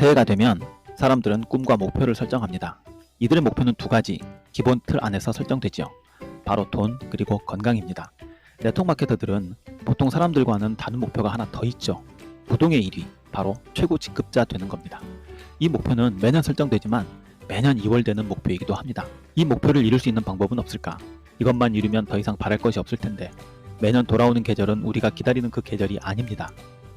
새해가 되면 사람들은 꿈과 목표를 설정합니다. 이들의 목표는 두 가지 기본 틀 안에서 설정되지요. 바로 돈 그리고 건강입니다. 네트워크 마케터들은 보통 사람들과는 다른 목표가 하나 더 있죠. 부동의 1위 바로 최고 직급자 되는 겁니다. 이 목표는 매년 설정되지만 매년 이월되는 목표이기도 합니다. 이 목표를 이룰 수 있는 방법은 없을까? 이것만 이루면 더 이상 바랄 것이 없을 텐데 매년 돌아오는 계절은 우리가 기다리는 그 계절이 아닙니다.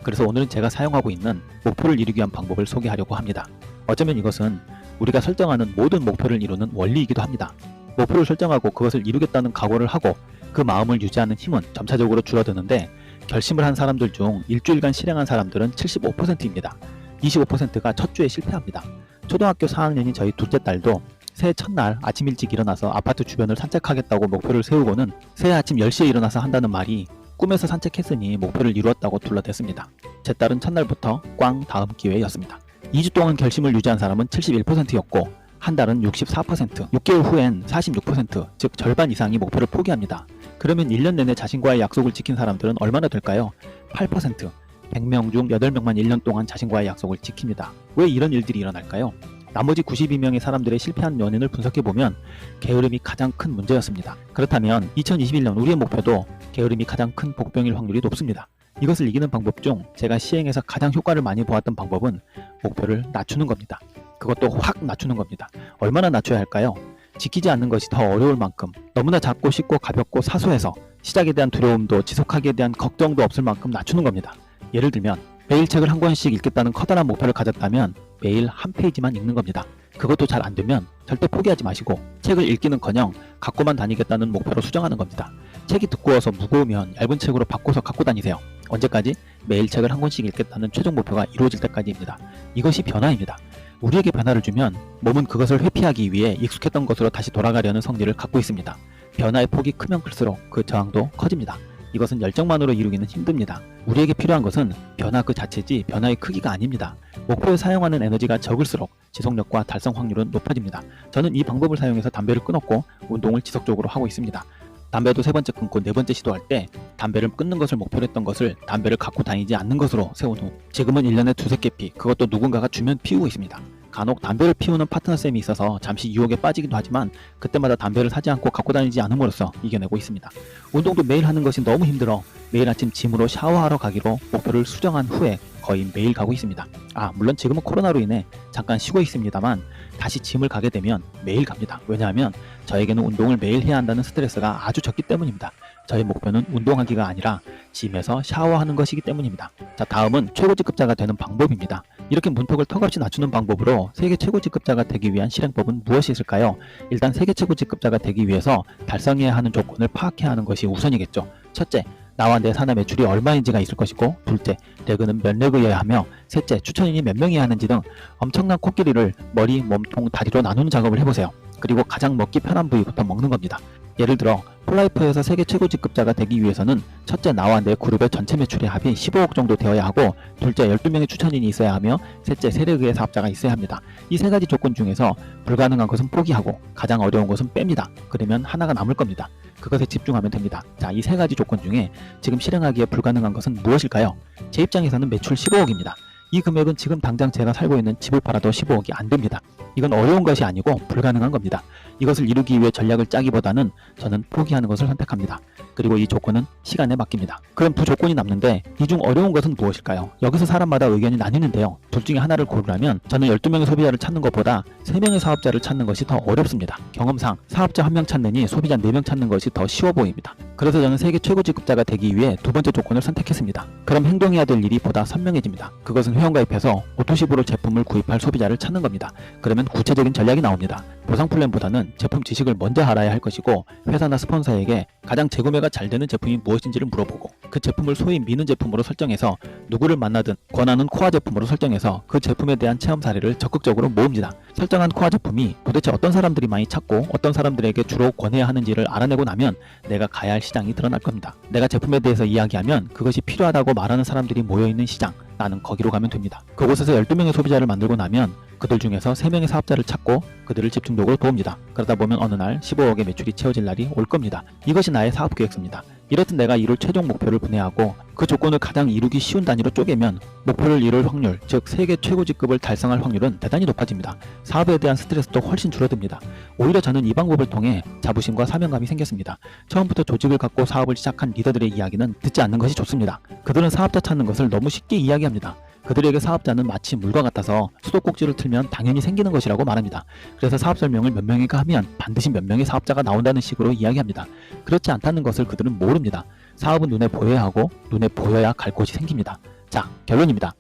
그래서 오늘은 제가 사용하고 있는 목표를 이루기 위한 방법을 소개하려고 합니다. 어쩌면 이것은 우리가 설정하는 모든 목표를 이루는 원리이기도 합니다. 목표를 설정하고 그것을 이루겠다는 각오를 하고 그 마음을 유지하는 힘은 점차적으로 줄어드는데 결심을 한 사람들 중 일주일간 실행한 사람들은 75%입니다. 25%가 첫 주에 실패합니다. 초등학교 4학년인 저희 둘째 딸도 새해 첫날 아침 일찍 일어나서 아파트 주변을 산책하겠다고 목표를 세우고는 새해 아침 10시에 일어나서 한다는 말이 꿈에서 산책했으니 목표를 이루었다고 둘러댔습니다. 제 딸은 첫날부터 꽝 다음 기회였습니다. 2주 동안 결심을 유지한 사람은 71%였고 한 달은 64%, 6개월 후엔 46%, 즉 절반 이상이 목표를 포기합니다. 그러면 1년 내내 자신과의 약속을 지킨 사람들은 얼마나 될까요? 8%. 100명 중 8명만 1년 동안 자신과의 약속을 지킵니다. 왜 이런 일들이 일어날까요? 나머지 92명의 사람들의 실패한 연인을 분석해보면 게으름이 가장 큰 문제였습니다. 그렇다면 2021년 우리의 목표도 게으름이 가장 큰 복병일 확률이 높습니다. 이것을 이기는 방법 중 제가 시행해서 가장 효과를 많이 보았던 방법은 목표를 낮추는 겁니다. 그것도 확 낮추는 겁니다. 얼마나 낮춰야 할까요? 지키지 않는 것이 더 어려울 만큼 너무나 작고 쉽고 가볍고 사소해서 시작에 대한 두려움도 지속하기에 대한 걱정도 없을 만큼 낮추는 겁니다. 예를 들면 매일 책을 한 권씩 읽겠다는 커다란 목표를 가졌다면 매일 한 페이지만 읽는 겁니다. 그것도 잘 안 되면 절대 포기하지 마시고 책을 읽기는커녕 갖고만 다니겠다는 목표로 수정하는 겁니다. 책이 두꺼워서 무거우면 얇은 책으로 바꿔서 갖고 다니세요. 언제까지? 매일 책을 한 권씩 읽겠다는 최종 목표가 이루어질 때까지입니다. 이것이 변화입니다. 우리에게 변화를 주면 몸은 그것을 회피하기 위해 익숙했던 것으로 다시 돌아가려는 성질을 갖고 있습니다. 변화의 폭이 크면 클수록 그 저항도 커집니다. 이것은 열정만으로 이루기는 힘듭니다. 우리에게 필요한 것은 변화 그 자체지 변화의 크기가 아닙니다. 목표에 사용하는 에너지가 적을수록 지속력과 달성 확률은 높아집니다. 저는 이 방법을 사용해서 담배를 끊었고 운동을 지속적으로 하고 있습니다. 담배도 세 번째 끊고 네 번째 시도할 때 담배를 끊는 것을 목표로 했던 것을 담배를 갖고 다니지 않는 것으로 세운 후 지금은 1년에 두세 개 피, 그것도 누군가가 주면 피우고 있습니다. 간혹 담배를 피우는 파트너 쌤이 있어서 잠시 유혹에 빠지기도 하지만 그때마다 담배를 사지 않고 갖고 다니지 않음으로써 이겨내고 있습니다. 운동도 매일 하는 것이 너무 힘들어 매일 아침 짐으로 샤워하러 가기로 목표를 수정한 후에 거의 매일 가고 있습니다. 아, 물론 지금은 코로나로 인해 잠깐 쉬고 있습니다만 다시 짐을 가게 되면 매일 갑니다. 왜냐하면 저에게는 운동을 매일 해야 한다는 스트레스가 아주 적기 때문입니다. 저의 목표는 운동하기가 아니라 짐에서 샤워하는 것이기 때문입니다. 자, 다음은 최고 직급자가 되는 방법입니다. 이렇게 문턱을 턱없이 낮추는 방법으로 세계 최고 직급자가 되기 위한 실행법은 무엇이 있을까요? 일단 세계 최고 직급자가 되기 위해서 달성해야 하는 조건을 파악해야 하는 것이 우선이겠죠. 첫째, 나와 내 산하 매출이 얼마인지가 있을 것이고 둘째, 레그는 몇 레그여야 하며 셋째, 추천인이 몇 명이어야 하는지 등 엄청난 코끼리를 머리, 몸통, 다리로 나누는 작업을 해보세요. 그리고 가장 먹기 편한 부위부터 먹는 겁니다. 예를 들어 폴라이프에서 세계 최고 직급자가 되기 위해서는 첫째 나와 내 그룹의 전체 매출의 합이 15억 정도 되어야 하고 둘째 12명의 추천인이 있어야 하며 셋째 세력의 사업자가 있어야 합니다. 이 세 가지 조건 중에서 불가능한 것은 포기하고 가장 어려운 것은 뺍니다. 그러면 하나가 남을 겁니다. 그것에 집중하면 됩니다. 자, 이 세 가지 조건 중에 지금 실행하기에 불가능한 것은 무엇일까요? 제 입장에서는 매출 15억입니다. 이 금액은 지금 당장 제가 살고 있는 집을 팔아도 15억이 안 됩니다. 이건 어려운 것이 아니고 불가능한 겁니다. 이것을 이루기 위해 전략을 짜기보다는 저는 포기하는 것을 선택합니다. 그리고 이 조건은 시간에 맡깁니다. 그럼 두 조건이 남는데 이 중 어려운 것은 무엇일까요? 여기서 사람마다 의견이 나뉘는데요. 둘 중에 하나를 고르라면 저는 12명의 소비자를 찾는 것보다 3명의 사업자를 찾는 것이 더 어렵습니다. 경험상 사업자 1명 찾느니 소비자 4명 찾는 것이 더 쉬워 보입니다. 그래서 저는 세계 최고 직급자가 되기 위해 두 번째 조건을 선택했습니다. 그럼 행동해야 될 일이 보다 선명해집니다. 그것은 회원가입해서 오토십으로 제품을 구입할 소비자를 찾는 겁니다. 그러면 구체적인 전략이 나옵니다. 보상 플랜보다는 제품 지식을 먼저 알아야 할 것이고 회사나 스폰서에게 가장 재구매가 잘 되는 제품이 무엇인지를 물어보고 그 제품을 소위 미는 제품으로 설정해서 누구를 만나든 권하는 코어 제품으로 설정해서 그 제품에 대한 체험 사례를 적극적으로 모읍니다. 설정한 코어 제품이 도대체 어떤 사람들이 많이 찾고 어떤 사람들에게 주로 권해야 하는지를 알아내고 나면 내가 가야 할 시장이 드러날 겁니다. 내가 제품에 대해서 이야기하면 그것이 필요하다고 말하는 사람들이 모여있는 시장 나는 거기로 가면 됩니다. 그곳에서 12명의 소비자를 만들고 나면 그들 중에서 3명의 사업자를 찾고 그들을 집중적으로 도웁니다. 그러다 보면 어느 날 15억의 매출이 채워질 날이 올 겁니다. 이것이 나의 사업 계획서입니다. 이렇듯 내가 이룰 최종 목표를 분해하고 그 조건을 가장 이루기 쉬운 단위로 쪼개면 목표를 이룰 확률, 즉 세계 최고 직급을 달성할 확률은 대단히 높아집니다. 사업에 대한 스트레스도 훨씬 줄어듭니다. 오히려 저는 이 방법을 통해 자부심과 사명감이 생겼습니다. 처음부터 조직을 갖고 사업을 시작한 리더들의 이야기는 듣지 않는 것이 좋습니다. 그들은 사업자 찾는 것을 너무 쉽게 이야기합니다. 그들에게 사업자는 마치 물과 같아서 수도꼭지를 틀면 당연히 생기는 것이라고 말합니다. 그래서 사업 설명을 몇 명이가 하면 반드시 몇 명의 사업자가 나온다는 식으로 이야기합니다. 그렇지 않다는 것을 그들은 모릅니다. 사업은 눈에 보여야 하고 눈에 보여야 갈 곳이 생깁니다. 자, 결론입니다.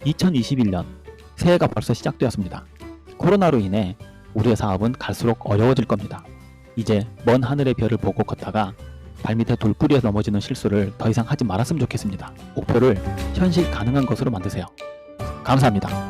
2021년 새해가 벌써 시작되었습니다. 코로나로 인해 우리의 사업은 갈수록 어려워질 겁니다. 이제 먼 하늘의 별을 보고 걷다가 발밑에 돌뿌리에 넘어지는 실수를 더 이상 하지 말았으면 좋겠습니다. 목표를 현실 가능한 것으로 만드세요. 감사합니다.